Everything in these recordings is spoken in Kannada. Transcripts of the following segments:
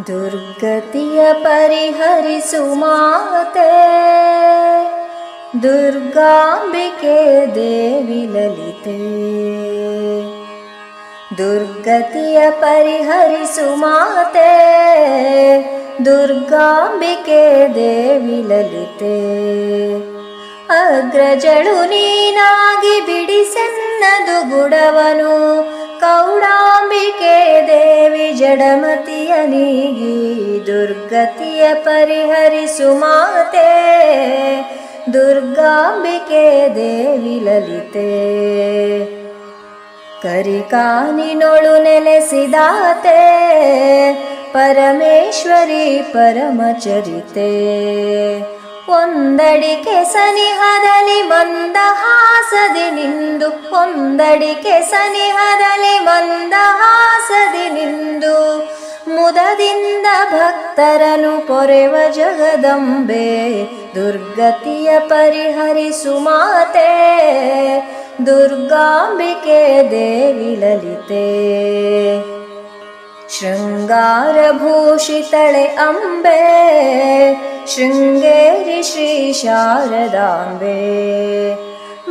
दुर्गतिरिहरिमा दुर्गाम्लिते दुर्गति परिहरि सुमा दुर्गाम्बिके देवि ललिते। ಅಗ್ರಜಳು ನೀನಾಗಿ ಬಿಡಿಸೆನ್ನದು ಗುಡವನು. ಕೌಡಾಂಬಿಕೆ ದೇವಿ ಜಡಮತಿಯ ನೀಗಿ ದುರ್ಗತಿಯ ಪರಿಹರಿಸು ಮಾತೆ. ದುರ್ಗಾಂಬಿಕೆ ದೇವಿ ಲಲಿತೆ. ಕರಿಕಾನಿನೊಳು ನೆಲೆಸಿದಾತೆ. ಪರಮೇಶ್ವರಿ ಪರಮಚರಿತೆ. ಒಂದಡಿಕೆ ಸನಿಹದಲ್ಲಿ ಮಂದಹಾಸದಿ ನಿಂದು. ಒಂದಡಿಕೆ ಸನಿಹದಲ್ಲಿ ಮಂದಹಾಸದಿ ನಿಂದು. ಮುದದಿಂದ ಭಕ್ತರನು ಪೊರೆವ ಜಗದಂಬೆ. ದುರ್ಗತಿಯ ಪರಿಹರಿಸು ಮಾತೆ. ದುರ್ಗಾಂಬಿಕೆ ದೇವಿ ಲಲಿತೆ. ಶೃಂಗಾರಭೂಷಿತಳೆ ಅಂಬೆ ಶೃಂಗೇರಿ ಶ್ರೀ ಶಾರದಾಂಬೆ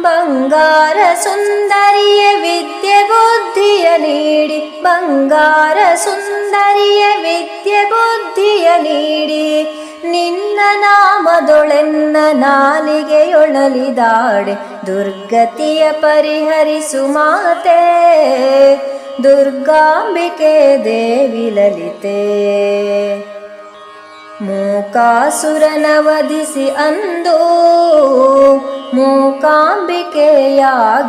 ಬಂಗಾರ ಸುಂದರಿಯ ವಿದ್ಯೆ ಬುದ್ಧಿಯ ನೀಡಿ ಬಂಗಾರ ಸುಂದರಿಯ ವಿದ್ಯೆ ಬುದ್ಧಿಯ ನೀಡಿ ನಿನ್ನ ನಾಮದೊಳೆನ್ನ ನಾಲಿಗೆಯೊಳಲಿದಾಡೆ ದುರ್ಗತಿಯ ಪರಿಹರಿಸು ಮಾತೆ ದುರ್ಗಾಂಬಿಕೆ ದೇವಿ ಲಲಿತೆ ಮೂಕಾಸುರನ ವಧಿಸಿ ಅಂದು ಮೂಕಾಂಬಿಕೆಯಾಗಿ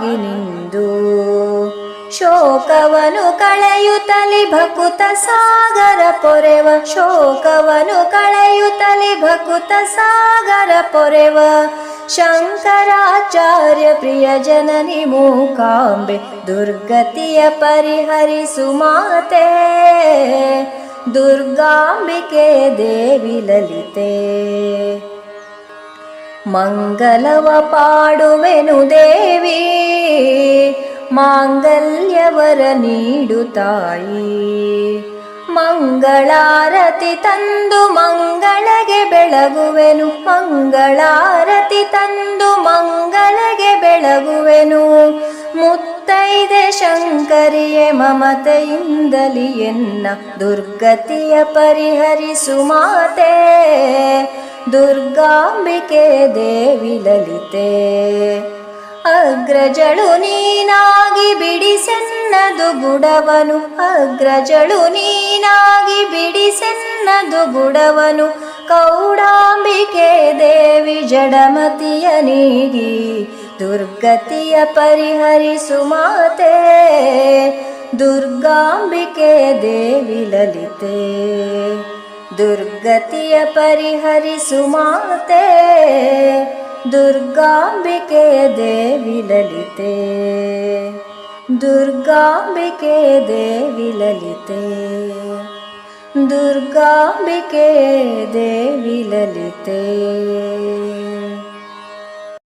ನಿಂದು. ಶೋಕವನು ಕಳೆಯುತ್ತಲಿ ಭಕುತ ಸಾಗರ ಪೊರೆವ. ಶೋಕವನು ಕಳೆಯುತ್ತಲಿ ಭಕುತ ಸಾಗರ ಪೊರೆವ. शङ्कराचार्य मूकाम्बे दुर्गतिय परिहरिसु माते दुर्गाम्बिके देवि ललिते मङ्गलवपाडुवेनु देवी माङ्गल्यवर माङ्गल्यवरीडुतायि ಮಂಗಳಾರತಿ ತಂದು ಮಂಗಳಗೆ ಬೆಳಗುವೆನು. ಮಂಗಳಾರತಿ ತಂದು ಮಂಗಳಗೆ ಬೆಳಗುವೆನು. ಮುತ್ತೈದೆ ಶಂಕರಿಯೇ, ಮಮತೆಯಿಂದಲಿ ಎನ್ನ ದುರ್ಗತಿಯ ಪರಿಹರಿಸು ಮಾತೆ. ದುರ್ಗಾಂಬಿಕೆ ದೇವಿ ಲಲಿತೆ. ಅಗ್ರಜಳು ನೀನಾಗಿ ಬಿಡಿಸೆನ್ನದು ಗುಡವನು ಅಗ್ರಜಳು ನೀನಾಗಿ ಬಿಡಿಸೆನ್ನದು ಗುಡವನು ಕೌಡಾಂಬಿಕೆ ದೇವಿ ಜಡಮತಿಯ ನೀಗಿ, ದುರ್ಗತಿಯ ಪರಿಹರಿಸು ಮಾತೆ. ದುರ್ಗಾಂಬಿಕೆ ದೇವಿ ಲಲಿತೆ, ದುರ್ಗತಿಯ ಪರಿಹರಿಸು ಮಾತೆ. दुर्गा विकेदे विलिते दुर्गा विकेदे विलिते दुर्गा वेदे विलिते